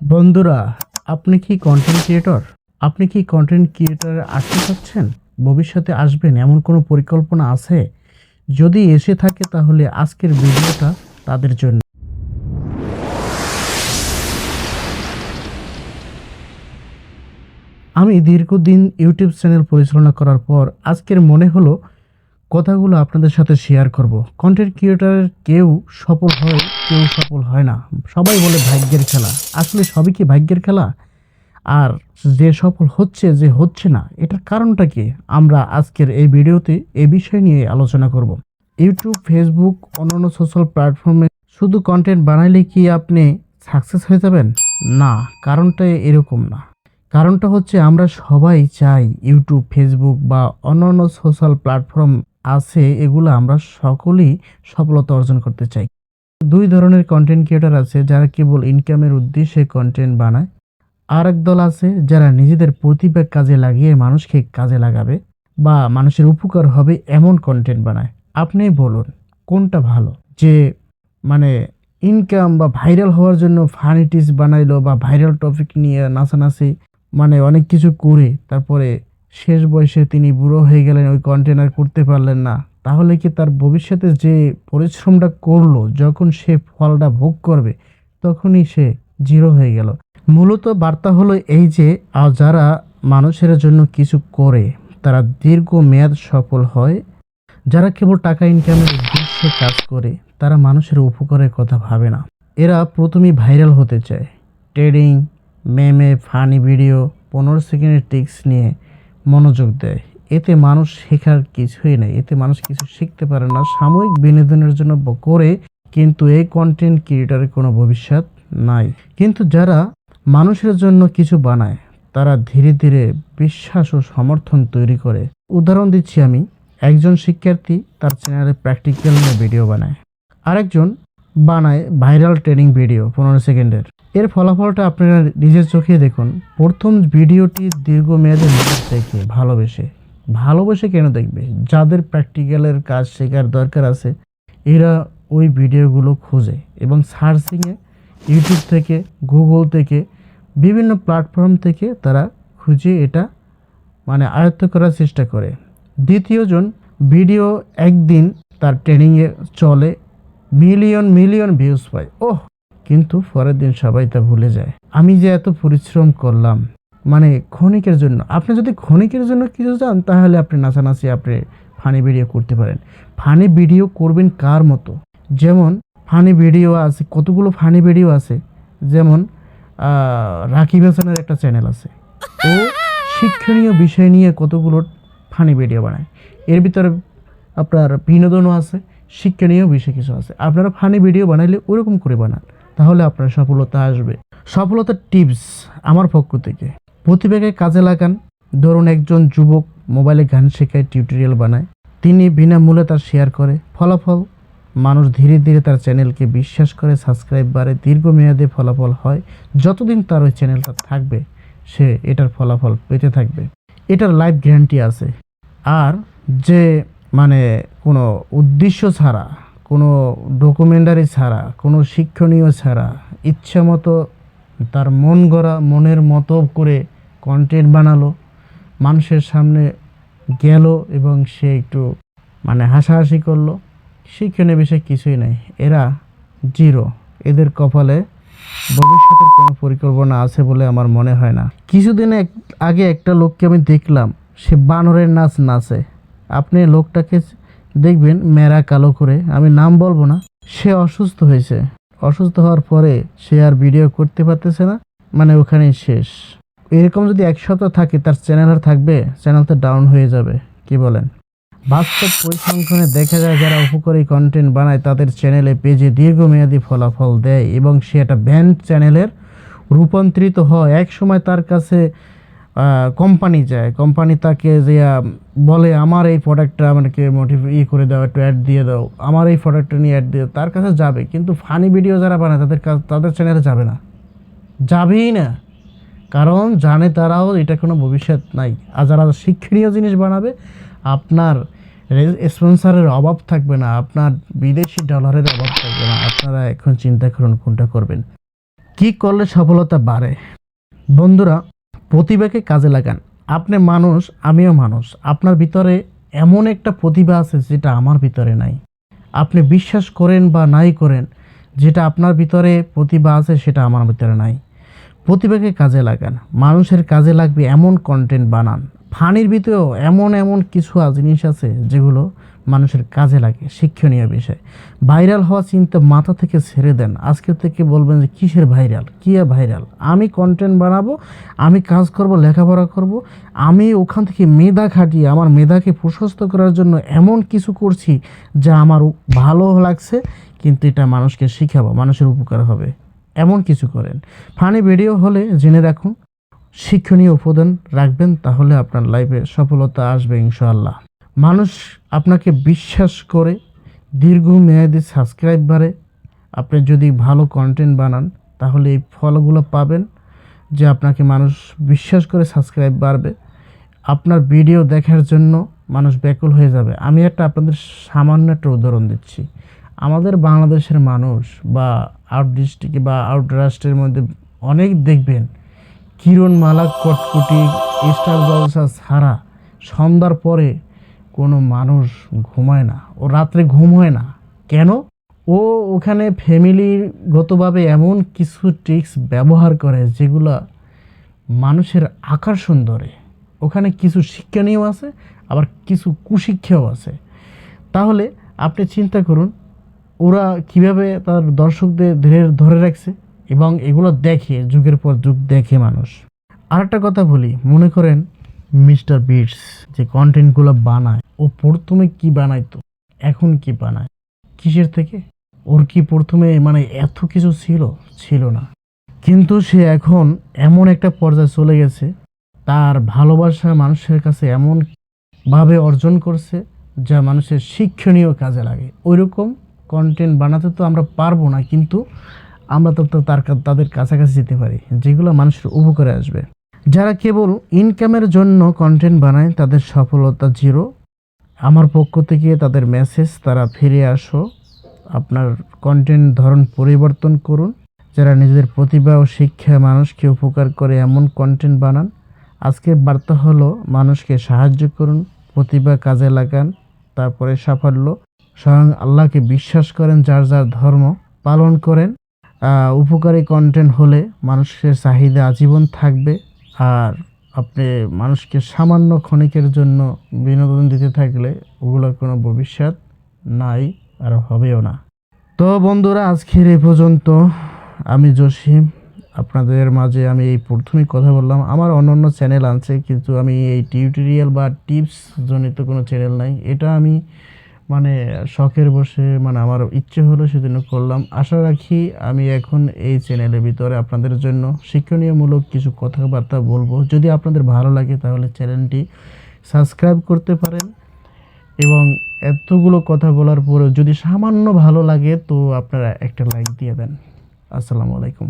বন্ধুরা, আপনি কি কন্টেন্ট ক্রিয়েটর আপনি কি কন্টেন্ট ক্রিয়েটরে আসতে চাচ্ছেন? ভবিষ্যতে আসবেন, এমন কোনো পরিকল্পনা আছে? যদি এসে থাকে তাহলে আজকের ভিডিওটা তাদের জন্য। আমি দীর্ঘদিন ইউটিউব চ্যানেল পরিচালনা করার পর আজকের মনে হলো কথাগুলো আপনাদের সাথে শেয়ার করব। কন্টেন্ট ক্রিয়েটারের কেউ সফল হয়, কেউ সফল হয় না। সবাই বলে ভাগ্যের খেলা। আসলে সবই কি ভাগ্যের খেলা? আর যে সফল হচ্ছে, যে হচ্ছে না, এটার কারণটা কি? আমরা আজকের এই ভিডিওতে এ বিষয় নিয়ে আলোচনা করব। ইউটিউব ফেসবুক অন্যান্য সোশ্যাল প্ল্যাটফর্মে শুধু কন্টেন্ট বানাইলে কি আপনি সাকসেস হয়ে যাবেন? না, কারণটা এরকম না। কারণটা হচ্ছে আমরা সবাই চাই ইউটিউব ফেসবুক বা অন্যান্য সোশ্যাল প্ল্যাটফর্ম আছে, এগুলো আমরা সকলেই সফলতা অর্জন করতে চাই। দুই ধরনের কন্টেন্ট ক্রিয়েটার আছে, যারা কেবল ইনকামের উদ্দেশ্যে কন্টেন্ট বানায়। আর এক দল আছে, যারা নিজেদের প্রতিভা কাজে লাগিয়ে মানুষকে কাজে লাগাবে বা মানুষের উপকার হবে এমন কন্টেন্ট বানায়। আপনি বলুন, কোনটা ভালো? যে মানে ইনকাম বা ভাইরাল হওয়ার জন্য ফানিটিস বানাইলো বা ভাইরাল টপিক নিয়ে নাচানাচি মানে অনেক কিছু করে, তারপরে শেষ বয়সে তিনি বুড়ো হয়ে গেলেন, ওই কন্টেনার করতে পারলেন না। তাহলে কি তার ভবিষ্যতে যে পরিশ্রমটা করল, যখন সে ফলটা ভোগ করবে, তখনই সে জিরো হয়ে গেল। মূলত বার্তা হলো এই যে যারা মানুষের জন্য কিছু করে, তারা দীর্ঘ মেয়াদ সফল হয়। যারা কেবল টাকা ইনকামের উদ্দেশ্যে কাজ করে, তারা মানুষের উপকারের কথা ভাবে না। এরা প্রথমেই ভাইরাল হতে চায়। ট্রেডিং মেমে ফানি ভিডিও পনেরো সেকেন্ডের টিক্স নিয়ে। মনোযোগ দেয়। এতে মানুষ শেখার কিছুই নেই। এতে মানুষ কিছু শিখতে পারে না। সাময়িক বিনোদনের জন্য করে কিন্তু এই কন্টেন্ট ক্রিয়েটারের কোনো ভবিষ্যৎ নাই। কিন্তু যারা মানুষের জন্য কিছু বানায়, তারা ধীরে ধীরে বিশ্বাস ও সমর্থন তৈরি করে। উদাহরণ দিচ্ছি আমি। একজন শিক্ষার্থী তার চ্যানেলে প্র্যাকটিক্যাল ভিডিও বানায়। আরেকজন বানায় ভাইরাল ট্রেনিং ভিডিও পনেরো সেকেন্ডের। এর ফলাফলটা আপনারা নিজের চোখে দেখুন। প্রথম ভিডিওটি দীর্ঘমেয়াদে মানুষ দেখে, ভালোবেসে। ভালোবেসে কেন দেখবে? যাদের প্র্যাকটিক্যালের কাজ শেখার দরকার আছে, এরা ওই ভিডিওগুলো খোঁজে এবং সার্চিংয়ে ইউটিউব থেকে গুগল থেকে, বিভিন্ন প্ল্যাটফর্ম থেকে তারা খুঁজে এটা মানে আয়ত্ত করার চেষ্টা করে। দ্বিতীয়জন ভিডিও একদিন তার ট্রেনিংয়ে চলে মিলিয়ন মিলিয়ন ভিউজ পায়। ওহ! কিন্তু পরের দিন সবাই তা ভুলে যায়। আমি যে এত পরিশ্রম করলাম মানে ক্ষণিকের জন্য, আপনি যদি ক্ষণিকের জন্য কিছু চান, তাহলে আপনি নাচানাচি, আপনি ফানি ভিডিও করতে পারেন। ফানি ভিডিও করবেন কার মতো? যেমন ফানি ভিডিও আছে, কতগুলো ফানি ভিডিও আছে? যেমন রাকিব হাসানের একটা চ্যানেল আছে। ও শিক্ষণীয় বিষয় নিয়ে কতগুলো ফানি ভিডিও বানায়। এর ভিতরে আপনার বিনোদনও আছে, শিক্ষণীয় বিষয় কিছু আছে। আপনারা ফানি ভিডিও বানাইলে ওরকম করে বানান। তাহলে আপনার সফলতা আসবে। সফলতার টিপস আমার পক্ষ থেকে। প্রতিভাকে কাজে লাগান। ধরুন একজন যুবক মোবাইলে গান শেখায়, টিউটোরিয়াল বানায়। তিনি বিনামূল্যে তার শেয়ার করে। ফলাফল, মানুষ ধীরে ধীরে তার চ্যানেলকে বিশ্বাস করে, সাবস্ক্রাইব বাড়ে, দীর্ঘমেয়াদে ফলাফল হয়। যতদিন তার ওই চ্যানেলটা থাকবে, সে এটার ফলাফল পেতে থাকবে। এটার লাইফ গ্যারান্টি আছে। আর যে মানে কোনো উদ্দেশ্য ছাড়া কোনো ডকুমেন্টারি ছাড়া, কোনো শিক্ষণীয় ছাড়া, ইচ্ছা মতো তার মন গড়া, মনের মতো করে কন্টেন্ট বানালো, মানুষের সামনে গেল এবং সে একটু মানে হাসাহাসি করল। শিক্ষণীয় বিষয় কিছুই নাই। এরা জিরো। এদের কপালে ভবিষ্যতের কোনো পরিকল্পনা আছে বলে আমার মনে হয় না। কিছুদিন আগে একটা লোককে আমি দেখলাম। সে বানরের নাচ নাচে। আপনি লোকটাকে দেখবেন মেরা কালো করে, আমি নাম বলব না, সে অসুস্থ হয়েছে। অসুস্থ হওয়ার পরে সে আর ভিডিও করতে পারতেছে না মানে ওখানেই শেষ। এরকম যদি এক সপ্তাহ থাকে, তার চ্যানেল আর থাকবে চ্যানেল তো ডাউন হয়ে যাবে, কি বলেন? বাস্তব পরিসংখ্যানে দেখা যায়, যারা উপকারী কন্টেন্ট বানায়, তাদের চ্যানেলে পেজে দীর্ঘমেয়াদী ফলাফল দেয় এবং সে একটা ব্যান্ড চ্যানেলের রূপান্তরিত হয়। এক সময় তার কাছে কোম্পানি যায়। কোম্পানি তাকে যে বলে, আমার এই প্রোডাক্টটা আমাকে মোটিভ ই করে দাও, একটু অ্যাড দিয়ে দাও। আমার এই প্রোডাক্টটা নিয়ে অ্যাড দিয়ে দাও। তার কাছে যাবে। কিন্তু ফানি ভিডিও যারা বানায়, তাদের কাছে, তাদের চ্যানেলে যাবে না। যাবেই না। কারণ জানে তারাও এটা কোনো ভবিষ্যৎ নাই। আর যারা শিক্ষণীয় জিনিস বানাবে, আপনার স্পন্সারের অভাব থাকবে না। আপনার বিদেশি ডলারের অভাব থাকবে না। আপনারা এখন চিন্তা করুন কোনটা করবেন। কি করলে সফলতা বাড়ে? বন্ধুরা প্রতিভাকে কাজে লাগান। আপনি মানুষ, আমিও মানুষ। আপনার ভিতরে এমন একটা প্রতিভা আছে যেটা আমার ভিতরে নাই। আপনি বিশ্বাস করেন বা নাই করেন, যেটা আপনার ভিতরে প্রতিভা আছে সেটা আমার ভিতরে নাই। প্রতিভাকে কাজে লাগান। মানুষের কাজে লাগবে এমন কন্টেন্ট বানান। ফানির ভিতরেও এমন এমন কিছু জিনিস আছে যেগুলো মানুষের কাজে লাগে, শিক্ষণীয় বিষয়। ভাইরাল হওয়া চিন্তা মাথা থেকে ছেড়ে দেন। আজকের থেকে বলবেন যে, কিসের ভাইরাল? কী ভাইরাল? আমি কন্টেন্ট বানাবো, আমি কাজ করব, লেখাপড়া করব, আমি ওখান থেকে মেধা খাটিয়ে, আমার মেধাকে প্রশস্ত করার জন্য এমন কিছু করছি যা আমার ভালো লাগছে, কিন্তু এটা মানুষকে শিখাবো, মানুষের উপকার হবে। এমন কিছু করেন। ফানি ভিডিও হলে জেনে রাখুন শিক্ষণীয় উপাদান রাখবেন, তাহলে আপনার লাইফে সফলতা আসবে ইনশাআল্লাহ। মানুষ আপনাকে বিশ্বাস করে, দীর্ঘমেয়াদী সাবস্ক্রাইব বাড়ে আপনি যদি ভালো কন্টেন্ট বানান, তাহলে এই ফলগুলো পাবেন যে আপনাকে মানুষ বিশ্বাস করে সাবস্ক্রাইব বাড়বে। আপনার ভিডিও দেখার জন্য মানুষ ব্যাকুল হয়ে যাবে। আমি একটা আপনাদের সামান্য একটা উদাহরণ দিচ্ছি। আমাদের বাংলাদেশের মানুষ বা আউট ডিস্ট্রিক্টে বা আউট রাষ্ট্রের মধ্যে অনেক দেখবেন কিরণ মালা কটকুটি স্টার জলসা ছাড়া সন্ধ্যার পরে কোনো মানুষ ঘুমায় না, ও রাত্রে ঘুম হয় না। কেন? ও ওখানে ফ্যামিলিগতভাবে এমন কিছু ট্রিক্স ব্যবহার করে যেগুলো মানুষের আকর্ষণ ধরে ওখানে কিছু শিক্ষণীয় আছে, আবার কিছু কুশিক্ষাও আছে। তাহলে আপনি চিন্তা করুন, ওরা কীভাবে তার দর্শকদের ধরে ধরে রাখছে? এবং এগুলো দেখে, যুগের পর যুগ দেখে মানুষ। আরেকটা কথা বলি, মনে করেন মিস্টার বিটস যে কন্টেন্টগুলো বানায়, ও প্রথমে কি বানাইতো এখন কি বানায়? কিসের থেকে? ওর কি প্রথমে মানে এত কিছু ছিল? ছিল না। কিন্তু সে এখন এমন একটা পর্যায়ে চলে গেছে, তার ভালোবাসা মানুষের কাছে এমন ভাবে অর্জন করছে, যা মানুষের শিক্ষণীয় কাজে লাগে। ওইরকম কন্টেন্ট বানাতে তো আমরা পারব না, কিন্তু আমরা তো তার তাদের কাছাকাছি যেতে পারি, যেগুলো মানুষের উপকারে আসবে। যারা কেবল ইনকামের জন্য কন্টেন্ট বানায়, তাদের সফলতা জিরো আমার পক্ষ থেকে তাদের মেসেজ তারা ফিরে আসো, আপনার কন্টেন্ট ধরন পরিবর্তন করুন। যারা নিজেদের প্রতিভা ও শিক্ষা মানুষকে উপকার করে এমন কন্টেন্ট বানান, আজকের বার্তা হলো, মানুষকে সাহায্য করুন, প্রতিভা কাজে লাগান, তারপরে সাফল্য। স্বয়ং আল্লাহকে বিশ্বাস করেন, যার যার ধর্ম পালন করেন। উপকারী কন্টেন্ট হলে মানুষের চাহিদা আজীবন থাকবে আর আপনি মানুষকে সামান্য ক্ষণিকের জন্য বিনোদন দিতে থাকলে ওগুলোর কোনো ভবিষ্যৎ নাই আর হবেও না। তো বন্ধুরা, আজকের এই পর্যন্ত আমি জসিম, আপনাদের মাঝে আমি এই প্রথমেই কথা বললাম। আমার অন্য অন্য চ্যানেল আছে, কিন্তু আমি এই টিউটোরিয়াল বা টিপস জনিত কোনো চ্যানেল নাই। এটা আমি মানে শখের বসে মানে আমার ইচ্ছে হলো সেজন্য করলাম। আশা রাখি আমি এখন এই চ্যানেলের ভিতরে আপনাদের জন্য শিক্ষণীয়মূলক কিছু কথাবার্তা বলব। যদি আপনাদের ভালো লাগে তাহলে চ্যানেলটি সাবস্ক্রাইব করতে পারেন এবং এতগুলো কথা বলার পরেও যদি সামান্য ভালো লাগে তো আপনারা একটা লাইক দিয়ে দেন। আসসালামু আলাইকুম।